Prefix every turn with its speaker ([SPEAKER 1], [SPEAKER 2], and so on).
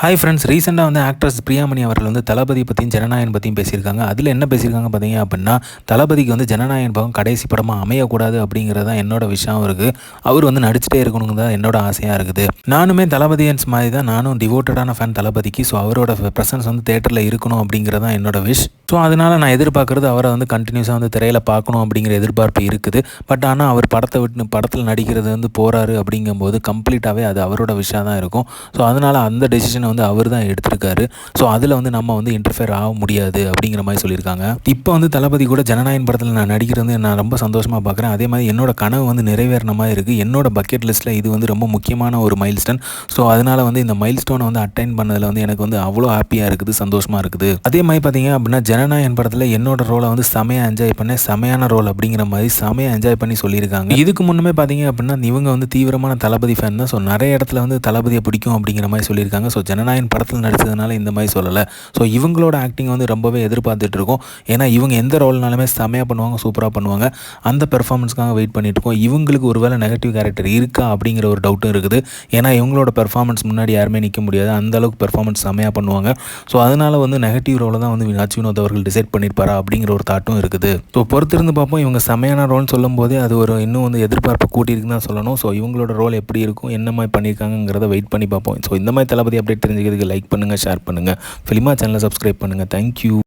[SPEAKER 1] Hi friends ரீசெண்டாக வந்து actress Priyamani அவர்கள் வந்து தளபதி பற்றியும் ஜனநாயகன் பற்றியும் பேசியிருக்காங்க. அதில் என்ன பேசியிருக்காங்க பார்த்தீங்க அப்படின்னா தளபதிக்கு வந்து ஜனநாயகன் பகம் கடைசி படமாக அமையக்கூடாது அப்படிங்கிறது தான் என்னோட விஷயம் இருக்குது அவர் வந்து நடிச்சிட்டே இருக்கணுங்க தான் என்னோட ஆசையாக இருக்குது. நானுமே தளபதியன்ஸ் மாதிரி தான் நானும் டிவோட்டடான ஃபேன் தளபதிக்கு ஸோ அவரோட ப்ரெசன்ஸ் வந்து தேட்டரில் இருக்கணும் அப்படிங்கிறது தான் என்னோட விஷ் ஸோ அதனால் நான் எதிர்பார்க்குறது அவரை வந்து கண்டினியூஸாக வந்து திரையில் பார்க்கணும் அப்படிங்கிற எதிர்பார்ப்பு இருக்குது. பட் ஆனால் அவர் படத்தை விட்டு படத்தில் நடிக்கிறது வந்து போகிறாரு அப்படிங்கும்போது கம்ப்ளீட்டாகவே அது அவரோட விஷயம் தான் இருக்கும். ஸோ அதனால் அந்த டெசிஷனை வந்து அவர் தான் எடுத்திருக்காரு. ஸோ அதில் வந்து நம்ம வந்து இன்டர்ஃபியர் ஆக முடியாது அப்படிங்கிற மாதிரி சொல்லியிருக்காங்க. இப்போ வந்து தளபதி கூட ஜனநாயகன் படத்தில் நான் நடிக்கிறது வந்து நான் ரொம்ப சந்தோஷமாக பார்க்குறேன் அதே மாதிரி என்னோட கனவு வந்து நிறைவேறின மாதிரி இருக்குது என்னோட பக்கெட் லிஸ்ட்டில் இது வந்து ரொம்ப முக்கியமான ஒரு மைல் ஸ்டோன் ஸோ அதனால் வந்து இந்த மைல் ஸ்டோனை வந்து அட்டைன் பண்ணதில் வந்து எனக்கு வந்து அவ்வளோ ஹாப்பியாக இருக்குது சந்தோஷமாக இருக்குது. அதே மாதிரி பார்த்தீங்க அப்படின்னா ஜனநாயகன் படத்தில் என்னோட ரோலை வந்து செமையாக என்ஜாய் பண்ணேன் செமையான ரோல் அப்படிங்கிற மாதிரி செமையாக என்ஜாய் பண்ணி சொல்லியிருக்காங்க. இதுக்கு முன்னமே பார்த்தீங்க அப்படின்னா இவங்க வந்து தீவிரமான தளபதி ஃபேன் தான். ஸோ நிறைய இடத்துல வந்து தளபதியை பிடிக்கும் அப்படிங்கிற மாதிரி சொல்லியிருக்காங்க. ஸோ ஜனநாயகன் படத்தில் நடித்ததுனால இந்த மாதிரி சொல்லலை. ஸோ இவங்களோட ஆக்டிங் வந்து ரொம்பவே எதிர்பார்த்துட்டு இருக்கோம் ஏன்னா இவங்க எந்த ரோல்னாலுமே செமையாக பண்ணுவாங்க சூப்பராக பண்ணுவாங்க. அந்த பெர்ஃபார்மன்ஸ்க்காக வெயிட் பண்ணிட்டு இருக்கோம் இவங்களுக்கு ஒருவேளை நெகட்டிவ் கேரக்டர் இருக்கா அப்படிங்கிற ஒரு டவுட்டும் இருக்குது. ஏன்னா இவங்களோட பெர்ஃபார்மன்ஸ் முன்னாடி யாருமே நிற்க முடியாது. அந்த அளவுக்கு பெர்ஃபார்மன்ஸ் செமையாக பண்ணுவாங்க. ஸோ அதனால வந்து நெகட்டிவ் ரோலை தான் வந்து வினாச் வினோத் அவர்கள் டிசைட் பண்ணியிருப்பாரா அப்படிங்கிற ஒரு தாட்டும் இருக்குது. ஸோ பொறுத்திருந்து பார்ப்போம். இவங்க செமையான ரோல்னு சொல்லும் போதே அது ஒரு இன்னும் வந்து எதிர்பார்ப்பு கூட்டியிருக்குன்னு தான் சொல்லணும். ஸோ இவங்களோட ரோல் எப்படி இருக்கும் என்ன மாதிரி பண்ணியிருக்காங்கிறத வெயிட் பண்ணி பார்ப்போம். ஸோ இந்த மாதிரி தளபதி அப்டேட் தெரிஞ்சுக்கிறதுக்கு லைக் பண்ணுங்கள் ஷேர் பண்ணுங்கள் ஃபிலிமா சேனலை சப்ஸ்கிரைப் பண்ணுங்கள் தேங்க்யூ